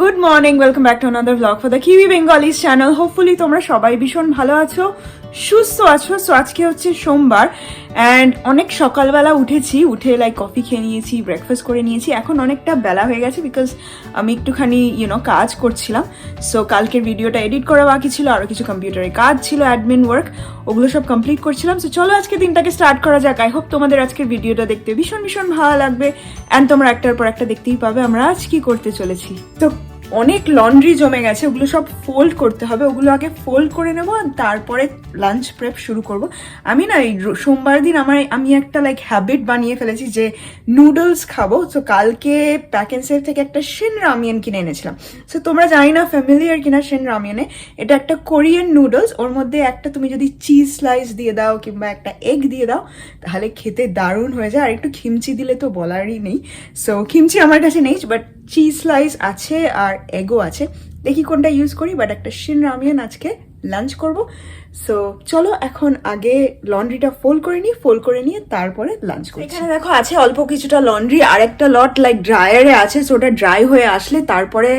Good morning welcome back to another vlog for the Kiwi Bengalis channel hopefully তোমরা সবাই ভীষণ ভালো আছো, সুস্থ আছো। সো আজকে হচ্ছে সোমবার অ্যান্ড অনেক সকালবেলা উঠেছি, উঠে লাইক কফি খেয়ে নিয়েছি ব্রেকফাস্ট করে নিয়েছি। এখন অনেকটা বেলা হয়ে গেছে বিকজ আমি একটুখানি ইউনো কাজ করছিলাম। সো কালকের ভিডিওটা এডিট করা বাকি ছিল আরও কিছু কম্পিউটারে কাজ ছিল অ্যাডমিন ওয়ার্ক ওগুলো সব কমপ্লিট করছিলাম। সো চলো আজকে দিনটাকে স্টার্ট করা যাক। আই হোপ তোমাদের আজকের ভিডিওটা দেখতে ভীষণ ভীষণ ভালো লাগবে অ্যান্ড তোমরা একটার পর একটা দেখতেই পাবে আমরা আজ কি করতে চলেছি। তো অনেক লন্ড্রি জমে গেছে, ওগুলো সব ফোল্ড করতে হবে, ওগুলো আগে ফোল্ড করে নেব আর তারপরে লাঞ্চ প্রেপ শুরু করব। আমি না এই সোমবার দিন আমার আমি একটা লাইক হ্যাবিট বানিয়ে ফেলেছি যে নুডলস খাব। তো কালকে প্যাকেন্সের থেকে একটা শিন রামিয়ান কিনে এনেছিলাম। সো তোমরা জানি না ফ্যামিলিয়ার কিনা শিন রামিয়ানে এটা একটা কোরিয়ান নুডলস ওর মধ্যে একটা তুমি যদি চিজ স্লাইস দিয়ে দাও কিংবা একটা এগ দিয়ে দাও, তাহলে খেতে দারুণ হয়ে যায়। আর একটু খিমচি দিলে তো বলারই নেই। সো খিমচি আমার কাছে নেই বাট চিজ স্লাইস আছে আর এগো আছে। দেখি কোনটা ইউজ করি বাট একটা শিন রামিয়ান আজকে লাঞ্চ করব। সো চলো এখন আগে লন্ড্রিটা ফোল্ড করে নিই ফোল্ড করে নিয়ে তারপরে লাঞ্চ করি এখানে দেখো আছে অল্প কিছুটা লন্ড্রি আর একটা লট লাইক ড্রায়ারে আছে সো ওটা ড্রাই হয়ে আসলে তারপরে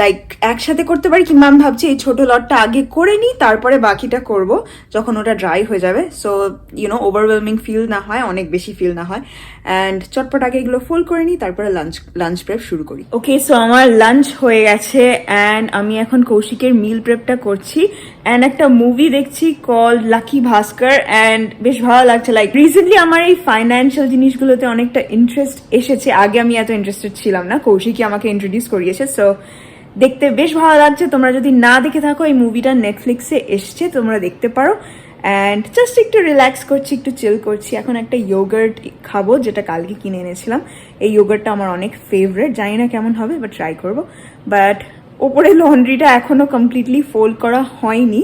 লাইক একসাথে করতে পারি কিংবা আমি ভাবছি এই ছোটো লটটা আগে করে নিই তারপরে বাকিটা করব যখন ওটা ড্রাই হয়ে যাবে। সো ইউনো ওভারওয়েলমিং ফিল না হয় অনেক বেশি ফিল না হয়। অ্যান্ড চটপট আগে এগুলো ফোল্ড করে নিই তারপরে লাঞ্চ লাঞ্চ প্রেপ শুরু করি। ওকে সো আমার লাঞ্চ হয়ে গেছে অ্যান্ড আমি এখন কৌশিকের মিল প্রেপটা করছি। অ্যান্ড একটা মুভি দেখছি কল লাকি ভাস্কর অ্যান্ড বেশ ভালো লাগছে লাইক রিসেন্টলি আমার এই ফাইন্যান্সিয়াল জিনিসগুলোতে অনেকটা ইন্টারেস্ট এসেছে। আগে আমি এত ইন্টারেস্টেড ছিলাম না, কৌশিকই আমাকে ইন্ট্রোডিউস করিয়েছে সো দেখতে বেশ ভালো লাগছে। তোমরা যদি না দেখে থাকো, এই মুভিটা নেটফ্লিক্সে এসছে, তোমরা দেখতে পারো। অ্যান্ড জাস্ট একটু রিল্যাক্স করছি, একটু চিল করছি। এখন একটা ইয়োগার্ট খাব, যেটা কালকে কিনে এনেছিলাম। এই ইয়োগার্টটা আমার অনেক ফেভারেট জানি না কেমন হবে বাট ট্রাই করব। বাট ওপরে লন্ড্রিটা এখনও কমপ্লিটলি ফোল্ড করা হয়নি।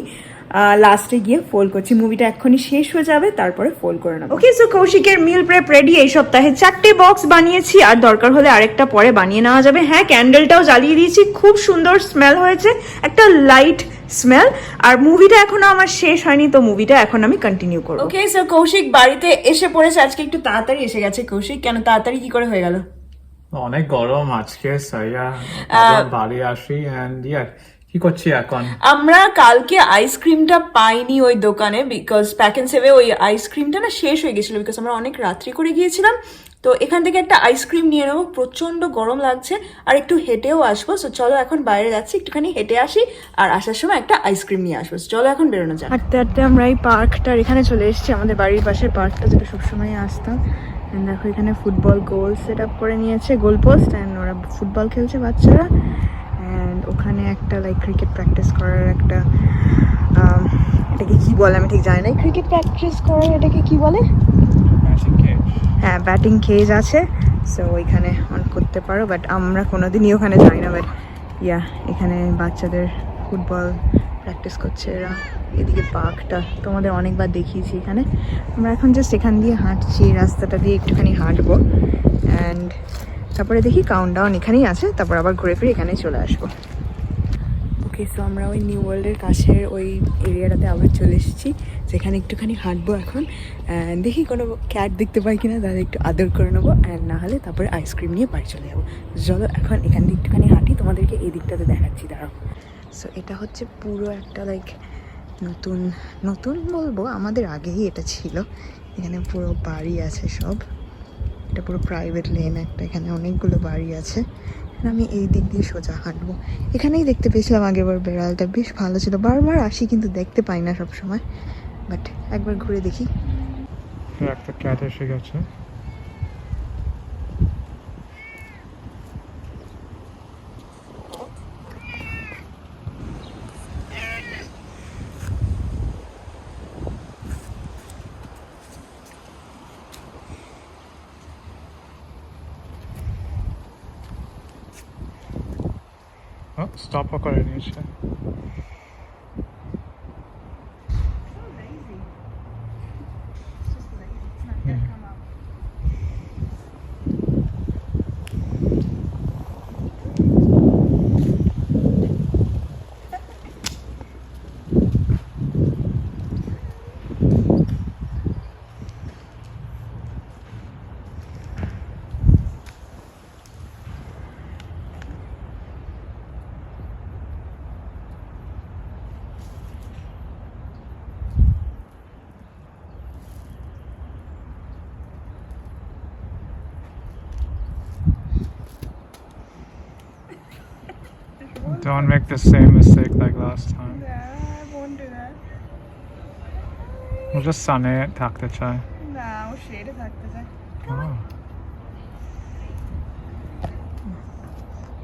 লাস্টে গিয়ে ফোল্ড করছি। মুভিটা এক্ষুনি শেষ হয়ে যাবে তারপরে ফোল্ড করে নেব। ওকে সো কৌশিকের মিল প্রেপ রেডি এই সপ্তাহে চারটে বক্স বানিয়েছি আর দরকার হলে আরেকটা পরে বানিয়ে নেওয়া যাবে। হ্যাঁ ক্যান্ডেলটাও জ্বালিয়ে দিয়েছি। খুব সুন্দর স্মেল হয়েছে একটা লাইট স্মেল আর মুভিটা এখনও আমার শেষ হয়নি তো মুভিটা এখন আমি কন্টিনিউ করব। ওকে সো কৌশিক বাড়িতে এসে পড়েছে আজকে একটু তাড়াতাড়ি এসে গেছে। কৌশিক কেন তাড়াতাড়ি কি করে হয়ে গেল? অনেক গরম আজকে সাইয়া বাড়ি আসি এন্ড ইয়া কি করছি এখন? আমরা কালকে আইসক্রিমটা পাইনি ওই দোকানে বিকজ প্যাক এন্ড সেভে ওই আইসক্রিমটা না শেষ হয়ে গেছিল বিকজ আমরা অনেক রাত্রি করে গিয়েছিলাম। তো এখান থেকে একটা আইসক্রিম নিয়ে নেব। প্রচণ্ড গরম লাগছে আর একটু হেঁটেও আসব। সো চলো এখন বাইরে যাচ্ছি একটুখানি হেঁটে আসি আর আসার সময় একটা আইসক্রিম নিয়ে আসব। চলো এখন বেরোনো যাক। হাঁটতে হাঁটতে আমরা এই পার্কটার এখানে চলে এসেছি। আমাদের বাড়ির পাশের পার্কটা যেটা সবসময় আসতাম। দেখো এখানে ফুটবল গোল সেট আপ করে নিয়েছে গোল পোস্ট অ্যান্ড ওরা ফুটবল খেলছে বাচ্চারা। ওখানে একটা লাইক ক্রিকেট প্র্যাকটিস করার একটা এটাকে কি বলে আমি ঠিক জানি না। ক্রিকেট প্র্যাকটিস করার এটাকে কি বলে? হ্যাঁ ব্যাটিং কেজ আছে। সো ওইখানে অন করতে পারো। বাট আমরা কোনোদিনই ওখানে যাই না। বাট ইয়া এখানে বাচ্চাদের ফুটবল প্র্যাকটিস করছে এরা। এদিকে পার্কটা তোমাদের অনেকবার দেখিয়েছি এখানে। আমরা এখন জাস্ট এখান দিয়ে হাঁটছি রাস্তাটা দিয়ে একটুখানি হাঁটবো। অ্যান্ড তারপরে দেখি কাউন্ট ডাউন এখানেই আছে। তারপর আবার ঘুরে ফিরে এখানেই চলে আসব। ওকে সো আমরা ওই নিউ ওয়ার্ল্ডের কাছের ওই এরিয়াটাতে আবার চলে এসেছি, যেখানে একটুখানি হাঁটবো এখন। দেখি কোনো ক্যাট দেখতে পাই কিনা, তাহলে একটু আদর করে নেব অ্যান্ড না হলে তারপরে আইসক্রিম নিয়ে বাড়ি চলে যাব। চলো এখন এখান দিয়ে একটুখানি হাঁটি, তোমাদেরকে এই দিকটাতে দেখাচ্ছি, দাঁড়াও। সো এটা হচ্ছে পুরো একটা লাইক নতুন নতুন বলব, আমাদের আগেই এটা ছিল। এখানে পুরো বাড়ি আছে সব। এটা পুরো প্রাইভেট লেন একটা, এখানে অনেকগুলো বাড়ি আছে। আমি এই দিক দিয়ে সোজা হাঁটবো। এখানেই দেখতে পেয়েছিলাম আগেরবার বেড়ালটা, বেশ ভালো ছিল। বারবার আসি কিন্তু দেখতে পাই না সবসময়। বাট একবার ঘুরে দেখি। একটা ক্যাট এসে গেছে। স্টপও করে নিয়েছে Don't make the same mistake like last time. Yeah, I won't do that. O just সানে থাকতে চায় না ও শেডে থাকতে চায় Oh.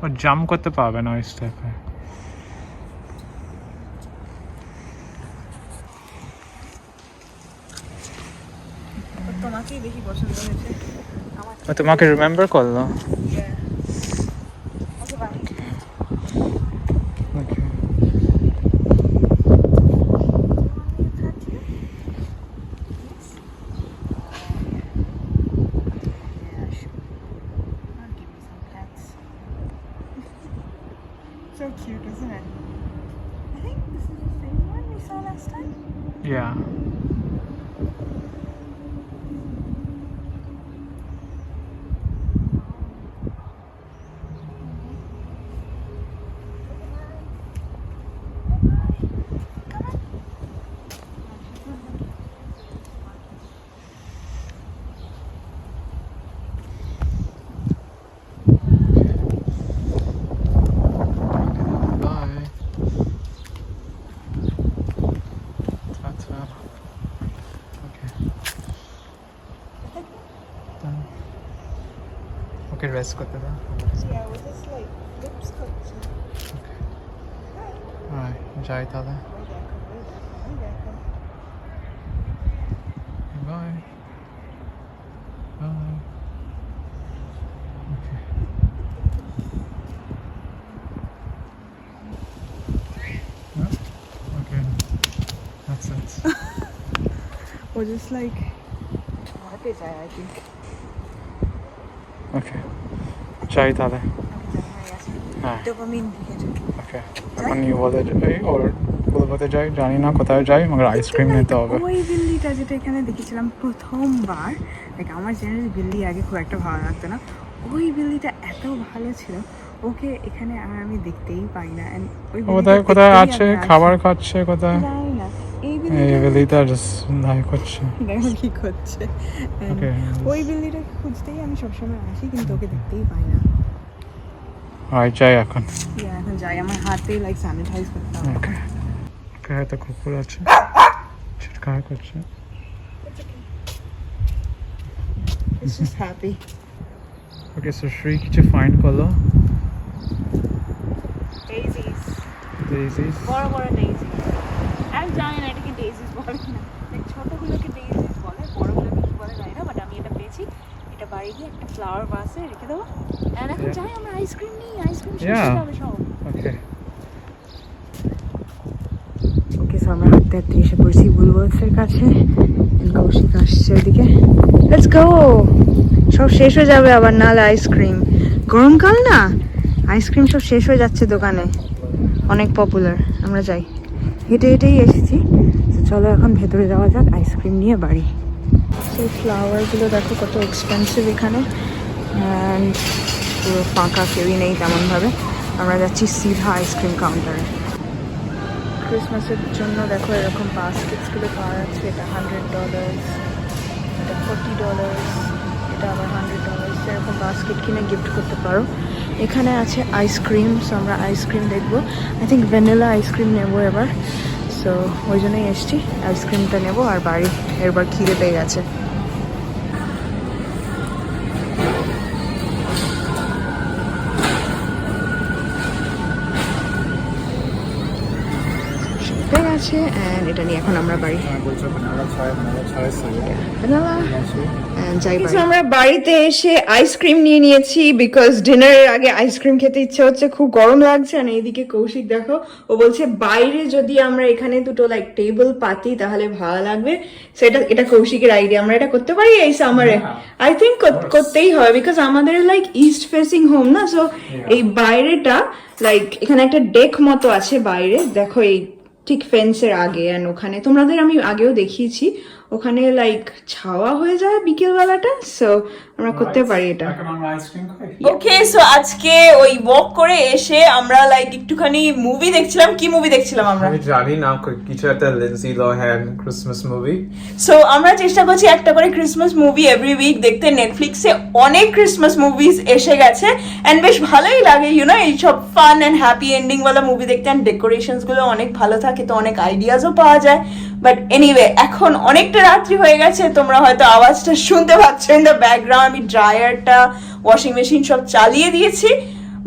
ও জাম্প করতে পারবে না ওই স্টেপে ওর তোমাকেই বেশি পছন্দ হয়েছে আমার তোমাকে রিমেম্বার করলো dress ko to na? Yeah, with this like lipstick. Ay, masyari tala. Bye. Bye. Okay. Okay. That's it. We're just like happy I think. Okay. হয়ে হ্যাঁ। Dopamine hit okay. এখন বলে যাই ওর বলবতে যাই জানি না কোথায় যাই মगर আইসক্রিম নিতে হবে। ওই বিল্লিটা যেটা এখানে দেখেছিলাম প্রথমবার দেখ আমার জেনারেলি বিল্লি আগে খুব একটা ভালো লাগতো না। ওই বিল্লিটা এত ভালো ছিল ওকে এখানে আর আমি দেখতেই পাই না। কোথায় কোথায় আছে খাবার খাচ্ছে কোথায়? এই এই বিল্লিটা বেলিটা জাস্ট নাই করছে। দেখো কি করছে? And ওকে ওই বিল্লিটা খুঁজতেই আমি সবসময় আসি কিন্তু ওকে দেখতেই পাই না। আই যাই এখন। Yeah, এখন যাই আমার হাতে লাইক স্যানিটাইজ করতে হবে। ওকে ওকে হয়তো কুকুর আছে। চিৎকার করছে। It's just happy. Okay so Shri কিছু ফাইন্ড করল? Daisies. ডেইজিস বড় বড় ডেইজিস আমি জানি না এটাকে ডেইজিস বলে না। ছোটগুলোকে ডেইজিস বলে বড়গুলোকে কি বলে জানি না বাট আমি এটা পেয়েছি। এটা বাড়ি গিয়ে একটা ফ্লাওয়ার ভাসে রেখে দেবো। আর এখন. যাই আমরা আইসক্রিম নিই আইসক্রিম শেষ যাবে সব। ওকে ওকে সো আমরা হাঁটতে হাঁটতে এসে পড়ছি বুলবলসের কাছে কৌশিক আসছে ওদিকে লেটস গো সব শেষ হয়ে যাবে আবার নাহলে আইসক্রিম গরমকাল না? আইসক্রিম সব শেষ হয়ে যাচ্ছে দোকানে। অনেক পপুলার আমরা যাই। হেঁটে হেঁটেই এসেছি। চলো এখন ভেতরে যাওয়া যাক, আইসক্রিম নিয়ে বাড়ি। সেই ফ্লাওয়ারগুলো দেখো কত এক্সপেন্সিভ এখানে। পুরো ফাঁকা কেউই নেই তেমনভাবে। আমরা যাচ্ছি সিধা আইসক্রিম কাউন্টারে ক্রিসমাসের জন্য দেখো এরকম বাস্কেটসগুলো পাওয়া যাচ্ছে। এটা হান্ড্রেড ডলার্স এটা ফোর্টি ডলার্স বাস্কেট কিনে গিফট করতে পারো। এখানে আছে আইসক্রিম সো আমরা আইসক্রিম দেখব। I think vanilla ice cream নেব এবার। সো ওই জন্যই এসছি। আইসক্রিমটা নেব আর বাড়ি এরবার খিদে পেয়ে গেছে। অ্যান্ড এটা নিয়ে এখন আমরা বাড়ি। আছে যাই আমরা বাড়িতে এসে আইসক্রিম নিয়ে নিয়েছি বিকজ ডিনারের আগে আইসক্রিম খেতে ইচ্ছে হচ্ছে খুব গরম লাগছে। আর এইদিকে কৌশিক দেখো ও বলছে বাইরে যদি আমরা এখানে দুটো লাইক টেবিল পাতি তাহলে ভালো লাগবে। সেটা এটা কৌশিকের আইডিয়া আমরা এটা করতে পারি এই সামারে আই থিঙ্ক করতেই হবে বিকজ আমাদের লাইক ইস্ট ফেসিং হোম না? সো এই বাইরেটা লাইক এখানে একটা ডেক মতো আছে বাইরে। দেখো এই ঠিক ফেন্সের আগে অ্যান্ড ওখানে। তোমাদের আমি আগেও দেখিয়েছি। ওখানে লাইক ছাওয়া হয়ে যায় বিকেল বেলাটা সো আমরা করতে পারি এটা। ওকে সো আজকে ওই ওয়াক করে এসে আমরা লাইক একটুখানি মুভি দেখছিলাম। কি মুভি দেখছিলাম আমরা? আমি জানি না কিছু একটা Lindsay Lohan Christmas movie so আমরা চেষ্টা করছি একটা করে ক্রিসমাস মুভি এভরি উইক দেখতে। নেটফ্লিক্সে অনেক ক্রিসমাস মুভিজ এসে গেছে। অ্যান্ড বেশ ভালোই লাগে ইউনো এইসব ফান অ্যান্ড হ্যাপি এন্ডিং ওয়ালা মুভি দেখতে। অ্যান্ড ডেকোরেশনসগুলো অনেক ভালো থাকে তো অনেক আইডিয়াসও পাওয়া যায়। বাট এনিওয়ে এখন অনেকটা রাত্রি হয়ে গেছে তোমরা হয়তো আওয়াজটা শুনতে পাচ্ছ ইন দ্য ব্যাকগ্রাউন্ড আমি ড্রায়ারটা ওয়াশিং মেশিন সব চালিয়ে দিয়েছি।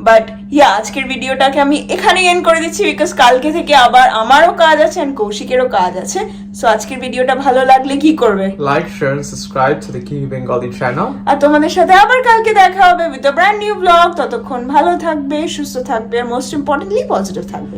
বাট ইয়া আজকের ভিডিওটাকে আমি এখানেই এন্ড করে দিচ্ছি বিকজ কালকে থেকে আবার আমারও কাজ আছে অ্যান্ড কৌশিকেরও কাজ আছে। সো আজকের ভিডিওটা ভালো লাগলে কি করবে? Like share and subscribe to the Kiwi Bengali channel আর তোমাদের সাথে আবার কালকে দেখা হবে with a brand new vlog ততক্ষণ ভালো থাকবে সুস্থ থাকবে আর মোস্ট ইম্পর্টেন্টলি পজিটিভ থাকবে।